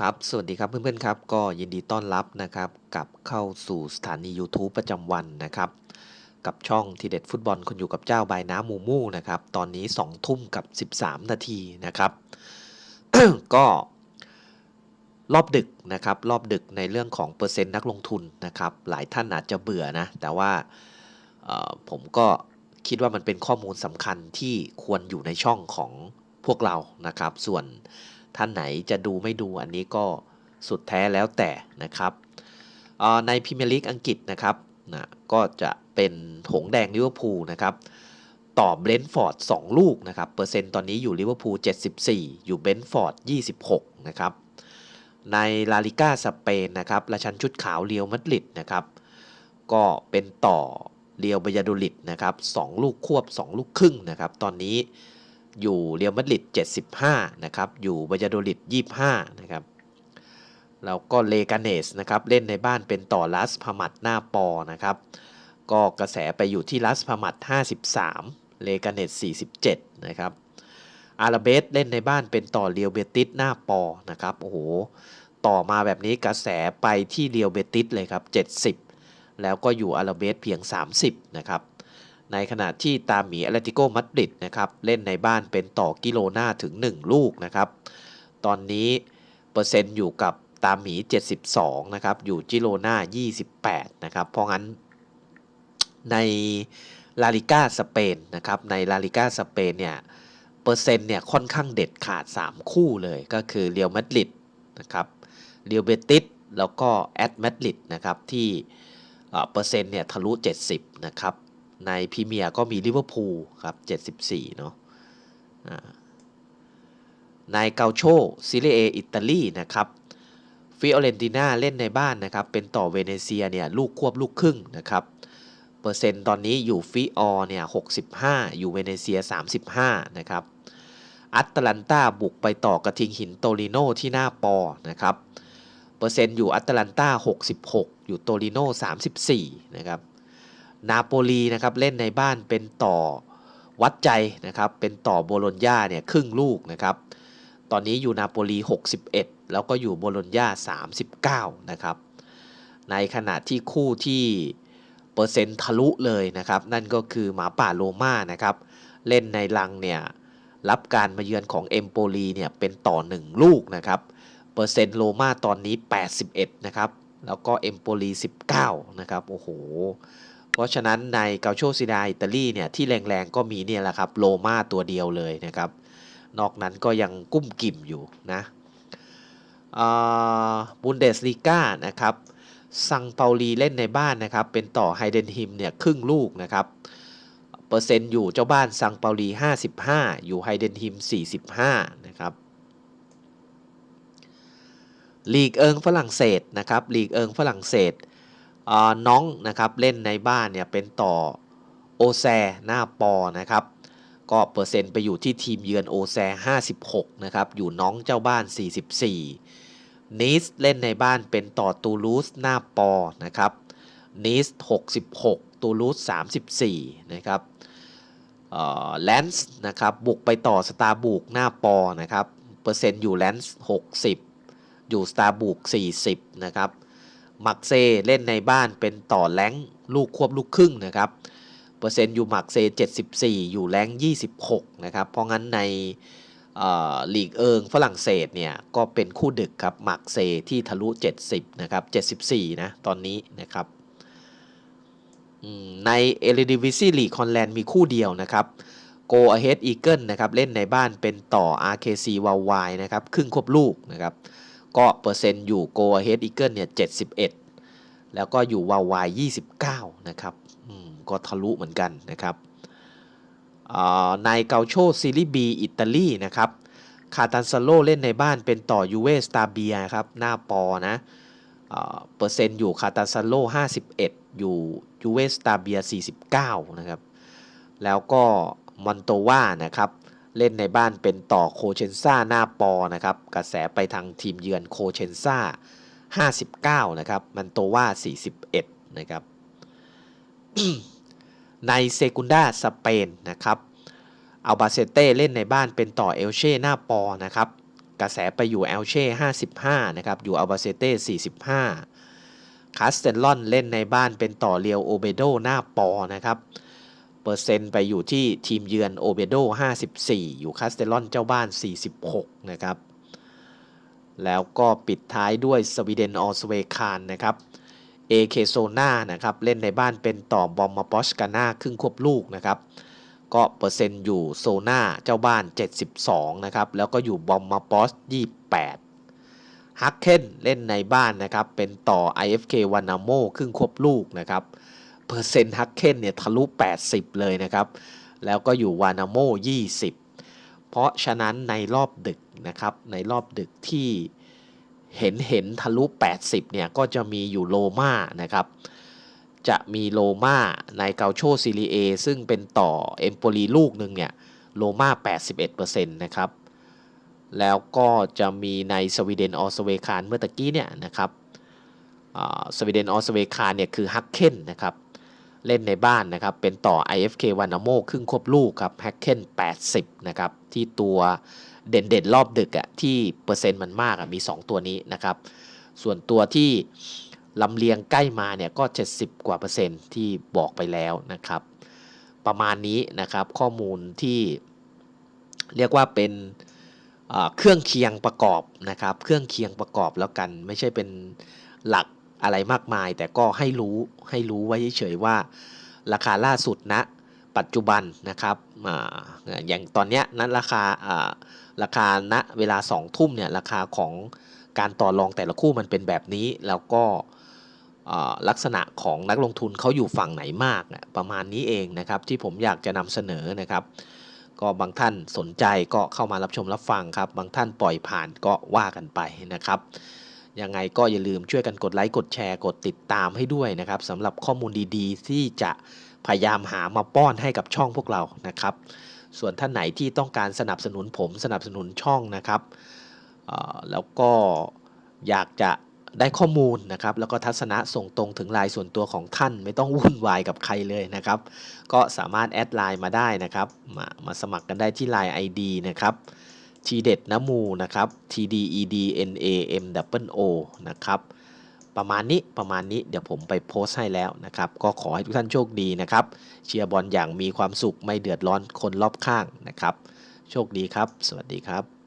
ครับ สวัสดีครับเพื่อนๆครับ ก็ยินดีต้อนรับนะครับกับเข้าสู่สถานี YouTube ประจำวันนะครับ กับช่องทีเด็ดฟุตบอลคนอยู่กับเจ้าบายน้ำมูมูนะครับ ตอนนี้2ทุ่มกับ 13 นาทีนะครับ ก็รอบดึกนะครับรอบดึกในเรื่องของเปอร์เซ็นต์นักลงทุนนะครับ หลายท่านอาจจะเบื่อนะ แต่ว่าผมก็คิดว่ามันเป็นข้อมูลสำคัญที่ควรอยู่ในช่องของพวกเรานะครับ ส่วน ท่านไหนจะดูไม่ดูอันนี้ก็สุดแท้แล้วแต่นะครับในพรีเมียร์ลีกอังกฤษนะครับนะก็จะเป็นหงส์แดงลิเวอร์พูลนะครับต่อเบรนท์ฟอร์ด2ลูกนะครับเปอร์เซ็นต์ตอนนี้อยู่ลิเวอร์พูล74 อยู่เบรนท์ฟอร์ด26นะครับในลาลิก้าสเปนนะครับราชันชุดขาวเรียวมัดริดนะครับก็เป็นต่อเรียวบยาโดลิดนะครับ2ลูกควบ 2 ลูกครึ่งนะครับตอนนี้ อยู่เรียวมัดริด75 นะครับ อยู่บายาโดลิด25 นะครับ แล้วก็เลกาเนสนะครับ เล่นในบ้านเป็นต่อลัสพามัดหน้าปอนะครับ ก็กระแสไปอยู่ที่ลัสพามัด53 เลกาเนส47 นะครับ อาราเบสเล่นในบ้านเป็นต่อเรียวเบติสหน้าปอนะครับ โอ้โห ต่อมาแบบนี้กระแสไปที่เรียวเบติสเลยครับ 70 แล้วก็อยู่อาราเบสเพียง 30 นะครับ ในขณะที่ตามหมีแอตเลติโกมาดริดนะครับเล่นในบ้านเป็นต่อกิโลหน้าถึง 1 ลูกนะครับ ตอนนี้เปอร์เซ็นต์อยู่กับตามหมี 72 นะครับ อยู่จิโรนา28 นะครับ เพราะงั้นในลาลิก้าสเปนนะครับ ในลาลิก้าสเปนเนี่ยเปอร์เซ็นต์เนี่ยค่อนข้างเด็ดขาด 3 คู่เลยก็คือเรียวมาดริดนะครับเรียวเบติสแล้วก็แอตมาดริดนะครับที่เอ่อเปอร์เซ็นต์เนี่ยทะลุ 70 นะครับ ในพรีเมียร์ก็มีลิเวอร์พูลครับ 74 เนาะอ่าในเกาโชซิเรเออิตาลีนะครับฟิโอเรนติน่าเล่นในบ้านนะครับ เป็นต่อเวเนเซียเนี่ยลูกควบลูกครึ่งนะครับ เปอร์เซ็นต์ตอนนี้อยู่ฟิออเนี่ย65 อยู่เวเนเซีย 35 นะครับอัตแลนตาบุกไปต่อกระทิงหินโตริโนที่หน้าปอนะครับ เปอร์เซ็นต์อยู่อัตแลนตา66 อยู่โตริโน34 นะครับ นาโปลีนะครับเล่นในบ้านเป็นต่อวัดใจนะครับเป็นต่อโบโลญญาเนี่ยครึ่งลูกนะครับตอนนี้อยู่นาโปลี 61 แล้วก็อยู่โบโลญญา 39 นะครับในขณะที่คู่ที่เปอร์เซ็นต์ทะลุเลยนะครับ นั่นก็คือหมาป่าโลมานะครับเล่นในลังเนี่ยรับการมาเยือนของเอมโปลีเนี่ยเป็นต่อ 1 ลูกนะครับเปอร์เซ็นต์โลมาตอนนี้ 81 นะครับแล้วก็เอมโปลี 19 นะครับโอ้โห เพราะฉะนั้นในเกาโชซิดาอิตาลีเนี่ยที่แรงๆก็มีเนี่ยแหละครับโลมาตัวเดียวเลยนะครับ นอกนั้นก็ยังกุ้มกิ่มอยู่นะบุนเดสลีกานะครับซังเปาลีเล่นในบ้านนะครับเป็นต่อไฮเดนฮิมเนี่ยครึ่งลูกนะครับเปอร์เซ็นต์อยู่เจ้าบ้านซังเปาลี 55 อยู่ไฮเดนฮิม 45 นะครับลีกเอิงฝรั่งเศสนะครับลีกเอิงฝรั่งเศส น้องนะครับเล่นในบ้านเนี่ยเป็นต่อโอแซหน้าปอนะครับก็เปอร์เซ็นต์ไปอยู่ที่ทีมเยือนโอแซ56นะครับอยู่น้องเจ้าบ้าน 44นิสเล่นในบ้านเป็นต่อตูลูสหน้าปอนะครับนิส66 ตูลูส34นะครับแลนส์นะครับบุกไปต่อสตาร์บุกหน้าปอนะครับเปอร์เซ็นต์อยู่แลนส์60 อยู่สตาร์บุก40นะครับ มักเซเล่นในบ้านเป็นต่อแรงลูกควบลูกครึ่งนะครับ เปอร์เซ็นต์อยู่มักเซ 74 อยู่แรง26 นะครับ เพราะงั้นในหลีกเอิงฝรั่งเศสเนี่ยก็เป็นคู่ดึกครับมักเซที่ทะลุ 70 นะครับ 74 นะตอนนี้นะครับในเอลิดิวิซีลีคอนแลนด์มีคู่เดียวนะครับโกอเฮดอีเกิลนะครับเล่นในบ้านเป็นต่อ RKC วาวายนะครับครึ่งควบลูกนะครับ ก็เปอร์เซ็นต์อยู่โกอเฮดอีเกิลเนี่ย71แล้วก็อยู่วาวาย29นะครับก็ทะลุเหมือนกันนะครับในเกาโชซีรีบีอิตาลีนะครับคาตันซาโลเล่นในบ้านเป็นต่อยูเวสตาเบียครับหน้าปอนะเปอร์เซ็นต์อยู่คาตันซาโล51 อยู่ยูเวสตาเบีย49 นะครับ แล้วก็มอนโตวานะครับ เล่นในบ้านเป็นต่อโคเชนซ่าหน้าปอนะครับกระแสไปทางทีมเยือนโคเชนซ่า 59 นะครับ มันโตว่า 41 นะครับ ในเซกุนดาสเปนนะครับอัลบาเซเต้เล่นในบ้านเป็นต่อเอลเช่หน้าปอนะครับกระแสไปอยู่แอลเช่55 นะครับ อยู่อัลบาเซเต้ 45 คาสเตนลอนเล่นในบ้านเป็นต่อเรียวโอเบโดหน้าปอนะครับ เปอร์เซ็นต์ไปอยู่ที่ทีมเยือนโอเบโด54 อยู่คาสเตลอนเจ้าบ้าน 46 นะครับ แล้วก็ปิดท้ายด้วยสวีเดนออสเวคานนะครับเอเคโซนานะครับ เล่นในบ้านเป็นต่อบอมมาปอชกาน่าครึ่งควบลูกนะครับ ก็เปอร์เซ็นต์อยู่โซนาเจ้าบ้าน 72 นะครับ แล้วก็อยู่บอมมาปอส28ฮักเคนเล่นในบ้านนะครับ เป็นต่อ IFK วานาโมครึ่งควบลูกนะครับ เปอร์เซ็นต์ฮักเคนเนี่ยทะลุ 80 เลยนะครับ แล้วก็อยู่วานาโม 20 เพราะฉะนั้นในรอบดึกนะครับในรอบดึกที่เห็นเห็นทะลุ 80 เนี่ยก็จะมีอยู่โลมานะครับจะมีโลมาในเกาโชซีรีเอซึ่งเป็นต่อเอมโปลีลูกหนึ่งเนี่ยโลมา81%นะครับ แล้วก็จะมีในสวีเดนออสเวคานเมื่อตะกี้เนี่ยนะครับสวีเดนออสเวคานเนี่ยคือฮักเคนนะครับ เล่นในบ้านนะครับ เป็นต่อ IFK วานาโมครึ่งควบลูกครับแฮกเคน80 นะครับ ที่ตัวเด่นๆ รอบดึกอะ่ะที่เปอร์เซ็นต์มันมากอะ่ะมี 2 ตัวนี้นะครับ ส่วนตัวที่ลำเลียงใกล้มาเนี่ยก็ 70 กว่าเปอร์เซ็นต์ที่บอกไปแล้วนะครับ ประมาณนี้นะครับข้อมูลที่เรียกว่าเป็นเครื่องเคียงประกอบนะครับ เครื่องเคียงประกอบแล้วกันไม่ใช่เป็นหลัก อะไรมากมาย แต่ก็ให้รู้ให้รู้ไว้เฉยๆว่า ราคาล่าสุดณนะปัจจุบันนะครับออย่างตอนนี้นั้นราคาราคาณเวลา2ทุ่มเนี่ยราคาของการต่อรองแต่ละคู่มันเป็นแบบนี้แล้วก็ลักษณะของนักลงทุนเขาอยู่ฝั่งไหนมากประมาณนี้เองนะครับ ที่ผมอยากจะนำเสนอนะครับ ก็บางท่านสนใจก็เข้ามารับชมรับฟังครับ บางท่านปล่อยผ่านก็ว่ากันไปนะครับ ยังไงก็อย่าลืมช่วยกันกดไลค์กดแชร์กดติดตามให้ด้วยนะครับสำหรับข้อมูลดีๆ ที่จะพยายามหามาป้อนให้กับช่องพวกเรานะครับ ส่วนท่านไหนที่ต้องการสนับสนุนผมสนับสนุนช่องนะครับแล้วก็อยากจะได้ข้อมูลนะครับ แล้วก็ทัศนะส่งตรงถึงไลน์ส่วนตัวของท่าน ไม่ต้องวุ่นวายกับใครเลยนะครับ ก็สามารถแอดไลน์มาได้นะครับ มามาสมัครกันได้ที่ไลน์ ID นะครับ ทีเด็ดน้ำมูนะครับ tdednamo นะครับ ประมาณนี้ประมาณนี้เดี๋ยวผมไปโพสต์ให้แล้วนะครับ ก็ขอให้ทุกท่านโชคดีนะครับ เชียร์บอลอย่างมีความสุขไม่เดือดร้อนคนรอบข้างนะครับ โชคดีครับ สวัสดีครับ